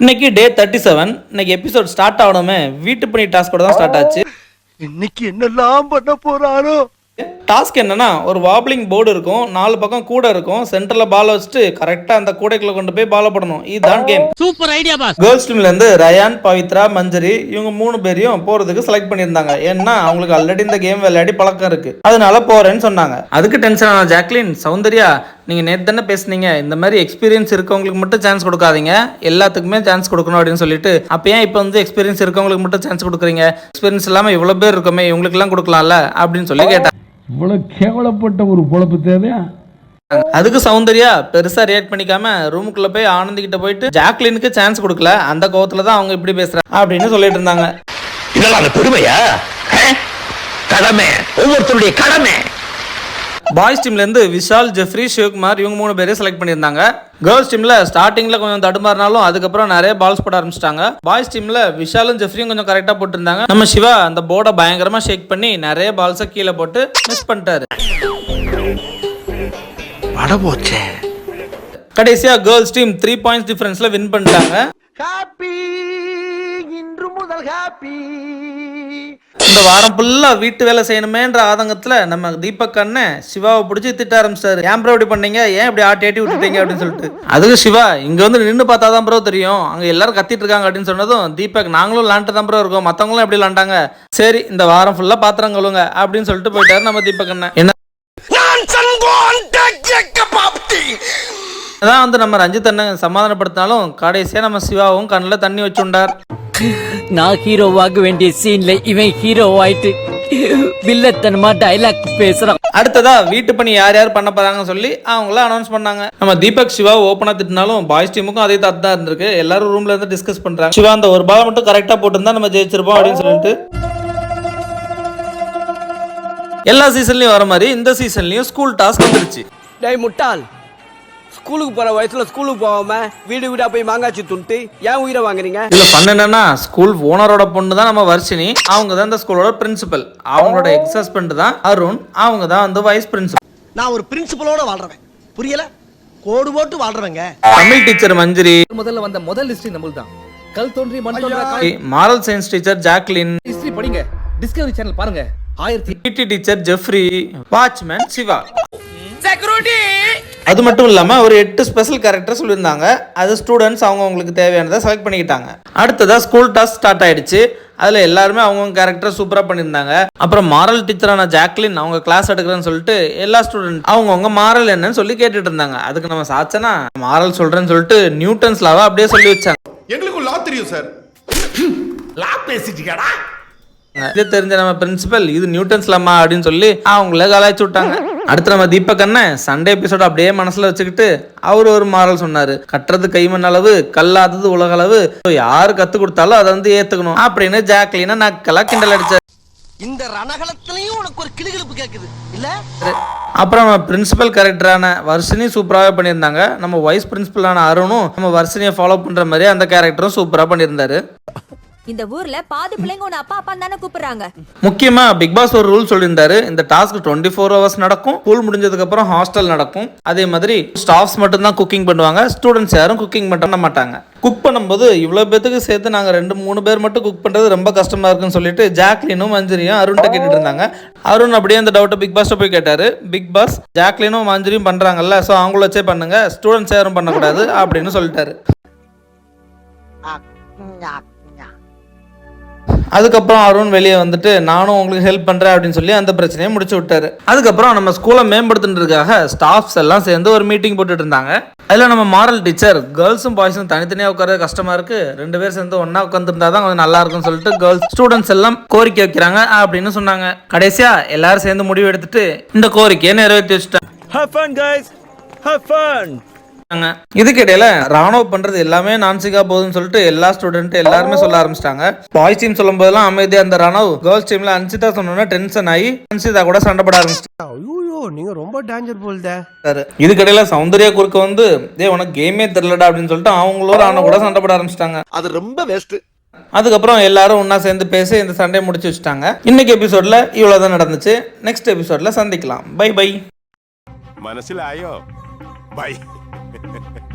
இன்னைக்கு day thirty seven இன்னைக்கு episode start ஆகணுமே. வீட்டு பணி டாஸ்கோட தான் ஸ்டார்ட் ஆச்சு. இன்னைக்கு என்னெல்லாம் பண்ண போறாரோ? டாஸ்க் என்னன்னா ஒரு வாப்ளிங் போர்டு இருக்கும். நாலு பக்கம் கூடை இருக்கும். சென்டர்ல பால் வச்சுட்டு கரெக்டா அந்த கூடைக்குள்ள கொண்டு போய் பால போடணும். இதுதான் game super idea boss girls டீம்ல இருந்து ரயான் பவித்ரா மஞ்சரி இவங்க மூணு பேரையும் போறதுக்கு செலக்ட் பண்ணியிருந்தாங்க. ஏன்னா அவங்களுக்கு ஆல்ரெடி இந்த கேம் விளையாடி பழக்கம் இருக்கு. அதனால போறேன்னு சொன்னாங்க. அதுக்கு டென்ஷன் ஆன ஜாக்லின் சௌந்தர்யா நீங்க நேத்து தானே பேசுனீங்க இந்த மாதிரி எக்ஸ்பீரியன்ஸ் இருக்கவங்களுக்கு மட்டும் சான்ஸ் கொடுக்காதீங்க. எல்லாத்துக்குமே சான்ஸ் கொடுக்கணும் அப்படின்னு சொல்லிட்டு அப்ப ஏன் இப்போ வந்து எக்ஸ்பீரியன்ஸ் இருக்கவங்களுக்கு மட்டும் சான்ஸ் கொடுக்குறீங்க? எக்ஸ்பீரியன்ஸ் இல்லாம இவ்வளவு பேர் இருக்கோமே இவங்களுக்கு எல்லாம் கொடுக்கலாம்ல? அப்படின்னு சொல்லி கேட்டாங்க இவ்வளவு கேவலப்பட்ட ஒரு பொழப்பு தேவையா? அதுக்கு சௌந்தர்யா பெருசா ரியாக்ட் பண்ணிக்காம ரூமுக்குள்ள போய் ஆனந்தி கிட்ட போயிட்டு ஜாக்லினுக்கு சான்ஸ் கொடுக்கல. அந்த கோவத்துல தான் அவங்க இப்படி பேசுறாங்க அப்படின்னு சொல்லிட்டு இருந்தாங்க. இதெல்லாம் அந்த பெருமையா? கடமை. ஒவ்வொருத்தருடைய கடமை. பாய்ஸ் டீம்ல இருந்து விஷால் ஜெஃப்ரி சிவகுமார் இவங்க மூணு பேரையும் செலக்ட் பண்ணியிருந்தாங்க. கேர்ள்ஸ் டீம்ல ஸ்டார்டிங்ல கொஞ்சம் தடுமாறினாலும் அதுக்கப்புறம் நிறைய பால்ஸ் போட ஆரம்பிச்சிட்டாங்க. பாய்ஸ் டீம்ல விஷாலும் ஜெஃப்ரியும் கொஞ்சம் கரெக்டா போட்டிருந்தாங்க. நம்ம சிவா அந்த போர்டை பயங்கரமா ஷேக் பண்ணி நிறைய பால்ஸை கீழே போட்டு மிஸ் பண்ணிட்டாரு. வட போச்சே கடைசியா கேர்ள்ஸ் டீம் த்ரீ பாயிண்ட்ஸ் டிஃபரன்ஸ்ல வின் பண்ணிட்டாங்க. ஹாப்பி இன்று முதல் ஹாப்பி. இந்த வாரம் ஃபுல்லா வீட்டு வேலை செய்யணுமேன்ற ஆதங்கத்துல நம்ம தீபக் அண்ணன் சிவாவை பிடிச்சி திட்ட ஆரம்பிச்சாரு. ஏன் ப்ரோ இப்படி பண்ணீங்க? ஏன் இப்படி ஆட்டி ஆட்டி விட்டுட்டீங்க அப்படின்னு சொல்லிட்டு. அதுக்கு சிவா இங்க வந்து நின்று பார்த்தா தான் ப்ரோ தெரியும். அங்க எல்லாரும் கத்திட்டு இருக்காங்க அப்படின்னு சொன்னதும் தீபக் நாங்களும் விளாண்டு தான் ப்ரோ இருக்கோம். மத்தவங்களும் எப்படி விளாண்டாங்க சரி இந்த வாரம் ஃபுல்லா பாத்திரம் கழுவுங்க அப்படின்னு சொல்லிட்டு போயிட்டாரு நம்ம தீபக் அண்ணன் என்ன? அதான் வந்து நம்ம ரஞ்சித் அண்ணன் சமாதானப்படுத்தினாலும் கடைசியா நம்ம சிவாவும் கண்ணில் தண்ணி வச்சுண்டார் நான் ஹீரோவாக வேண்டிய சீன்ல இவன் ஹீரோ ஆயிட்டு வில்லத்தனமா டைலாக் பேசுறான். அடுத்ததா வீட்டு பணி யார் யார் பண்ண போறாங்கன்னு சொல்லி அவங்கள அனௌன்ஸ் பண்ணாங்க. நம்ம தீபக் சிவா ஓப்பனா திட்டினாலும் பாய்ஸ் டீமுக்கும் அதே தாத்து தான் இருந்திருக்கு. எல்லாரும் ரூம்ல இருந்து டிஸ்கஸ் பண்றாங்க. சிவா அந்த ஒரு பால் மட்டும் கரெக்டா போட்டிருந்தா நம்ம ஜெயிச்சிருப்போம் அப்படின்னு சொல்லிட்டு. எல்லா சீசன்லயும் வர மாதிரி இந்த சீசன்லயும் ஸ்கூல் டாஸ்க் வந்துருச்சு. டேய் முட்டாள். ஸ்கூலுக்கு போற வயசுல ஸ்கூலுக்கு போகாம வீடு வீடா போய் மாங்காய்ச்சி துண்டு ஏன் உயிரை வாங்குறீங்க? இதுல என்னன்னா ஸ்கூல் ஓனரோட பொண்ணு தான் நம்ம வர்ஷினி. அவங்க தான் இந்த ஸ்கூலோட பிரின்சிபல் அவங்களோட எக்ஸ் ஹஸ்பண்ட் தான் அருண். அவங்க தான் வந்து வைஸ் பிரின்சிபல் நான் ஒரு பிரின்சிபலோட வாழ்றவன். புரியல? கோடு போட்டு வாழ்றவங்க. தமிழ் டீச்சர் மஞ்சரி. முதல்ல வந்த முதல் ஹிஸ்டரி நம்மளுக்கு தான் கல் தோன்றி மண் தோன்றா moral science teacher Jacqueline. History படிங்க. டிஸ்கவரி சேனல் பாருங்க. ஆயிரத்தி பிடி டீச்சர் ஜெஃப்ரி. வாட்ச்மேன் சிவா. அது மட்டும் இல்லாம ஒரு எட்டு ஸ்பெஷல் கேரக்டர் சொல்லியிருந்தாங்க. அது ஸ்டூடெண்ட்ஸ் அவங்க அவங்களுக்கு தேவையானதை செலக்ட் பண்ணிக்கிட்டாங்க. அடுத்ததா ஸ்கூல் டாஸ்க் ஸ்டார்ட் ஆயிடுச்சு. அதுல எல்லாருமே அவங்கவுங்க கேரக்டர் சூப்பரா பண்ணியிருந்தாங்க. அப்புறம் மாரல் டீச்சரான ஜாக்லின் அவங்க கிளாஸ் எடுக்கிறேன்னு சொல்லிட்டு எல்லா ஸ்டூடெண்ட் அவங்கவுங்க மாரல் என்னன்னு சொல்லி கேட்டுட்டு இருந்தாங்க. அதுக்கு நம்ம சாச்சனா மாரல் சொல்றேன்னு சொல்லிட்டு நியூட்டன்ஸ் லாவை அப்படியே சொல்லி வச்சாங்க. எங்களுக்கு லா தெரியும் சார் லா பேசிட்டீங்கடா. இது தெரிஞ்ச நம்ம பிரின்சிபல் இது நியூட்டன்ஸ் லம்மா அப்படின்னு சொல்லி அவங்கள கலாய்ச்சி விட்டாங்க. அடுத்து நம்ம தீபக் அண்ணன் சண்டே எபிசோட் அப்படியே மனசுல வச்சுக்கிட்டு அவர் ஒரு மாரல் சொன்னாரு. கட்டுறது கைமண் அளவு கல்லாதது உலக அளவு யாரு கத்து கொடுத்தாலும் அதை வந்து ஏத்துக்கணும் அப்படின்னு ஜாக்லினா நக்கலா கிண்டல் அடிச்சாரு. இந்த ரணகலத்திலையும் உனக்கு ஒரு கிளுகிளுப்பு கேக்குது. இல்ல? அப்புறம் நம்ம பிரின்சிபல் கேரக்டரான வர்ஷினி சூப்பராகவே பண்ணியிருந்தாங்க. நம்ம வைஸ் பிரின்சிபலான அருணும் நம்ம வர்ஷினியை ஃபாலோ பண்ற மாதிரி அந்த கேரக்டரும் சூப்பரா பண்ணியிருந்தாரு. இந்த ஊர்ல பாதி பிள்ளைங்க உன்னை அப்பா அப்பா தானே கூப்பிடுறாங்க. முக்கியமா பிக் பாஸ் ஒரு ரூல் சொல்லியிருந்தாரு. இந்த டாஸ்க் டுவெண்ட்டி ஃபோர் ஹவர்ஸ் நடக்கும். ஸ்கூல் முடிஞ்சதுக்கு அப்புறம் ஹாஸ்டல் நடக்கும். அதே மாதிரி ஸ்டாஃப்ஸ் மட்டும் தான் குக்கிங் பண்ணுவாங்க. ஸ்டூடெண்ட்ஸ் யாரும் குக்கிங் பண்ண மாட்டாங்க. குக் பண்ணும்போது இவ்வளோ பேத்துக்கு சேர்த்து நாங்கள் ரெண்டு மூணு பேர் மட்டும் குக் பண்ணுறது ரொம்ப கஷ்டமா இருக்குன்னு சொல்லிட்டு ஜாக்லினும் மஞ்சரியும் அருண்கிட்ட கேட்டுட்டு இருந்தாங்க அருண் அப்படியே அந்த டவுட்டை பிக் பாஸ்ட்ட போய் கேட்டாரு. பிக் பாஸ் ஜாக்லினும் மஞ்சரியும் பண்றாங்கல்ல ஸோ அவங்கள வச்சே பண்ணுங்க. ஸ்டூடெண்ட்ஸ் யாரும் பண்ணக்கூடாது அப்படின்னு சொல்லிட்டாரு. அதுக்கப்புறம் அருண் வெளியே வந்துட்டு நானும் உங்களுக்கு ஹெல்ப் பண்ணுறேன் அப்படின்னு சொல்லி அந்த பிரச்சனையை முடிச்சு விட்டாரு. அதுக்கப்புறம் நம்ம ஸ்கூலை மேம்படுத்துன்றதுக்காக ஸ்டாஃப்ஸ் எல்லாம் சேர்ந்து ஒரு மீட்டிங் போட்டுட்டு இருந்தாங்க அதில் நம்ம மாரல் டீச்சர் கேர்ள்ஸும் பாய்ஸும் தனித்தனியாக உட்கார கஷ்டமாக இருக்குது ரெண்டு பேர் சேர்ந்து ஒன்றா உட்காந்துருந்தா தான் கொஞ்சம் நல்லா இருக்கும்னு சொல்லிட்டு கேர்ள்ஸ் ஸ்டூடெண்ட்ஸ் எல்லாம் கோரிக்கை வைக்கிறாங்க அப்படின்னு சொன்னாங்க. கடைசியாக எல்லாரும் சேர்ந்து முடிவு எடுத்துட்டு இந்த கோரிக்கையை நிறைவேற்றி வச்சுட்டாங்க. ஆரம்பிச்சிட்டாங்க இதுக்கிடையில ராணுவ பண்றது எல்லாமே நான்சிக்கா போகுதுன்னு சொல்லிட்டு எல்லா ஸ்டூடெண்ட் எல்லாருமே சொல்ல ஆரம்பிச்சிட்டாங்க. பாய்ஸ் டீம் சொல்லும் போதெல்லாம் அமைதியா அந்த ராணுவ கேர்ள்ஸ் டீம்ல அன்சிதா சொன்னோன்னா டென்ஷன் ஆகி அன்சிதா கூட சண்டை போட ஆரம்பிச்சிட்டாங்க. நீங்க ரொம்ப டேஞ்சர் போல்த. இதுக்கடையில சௌந்தர்யா குறுக்க வந்து டே உனக்கு கேமே தெரியலடா அப்படின்னு சொல்லிட்டு அவங்களோட அவனை கூட சண்டை போட ஆரம்பிச்சிட்டாங்க. அது ரொம்ப வேஸ்ட் அதுக்கப்புறம் எல்லாரும் ஒன்னா சேர்ந்து பேசி இந்த சண்டையை முடிச்சு வச்சுட்டாங்க. இன்னைக்கு எபிசோட்ல இவ்வளவுதான் நடந்துச்சு. நெக்ஸ்ட் எபிசோட்ல சந்திக்கலாம். பை பை மனசில் ஆயோ பை Ha ha ha.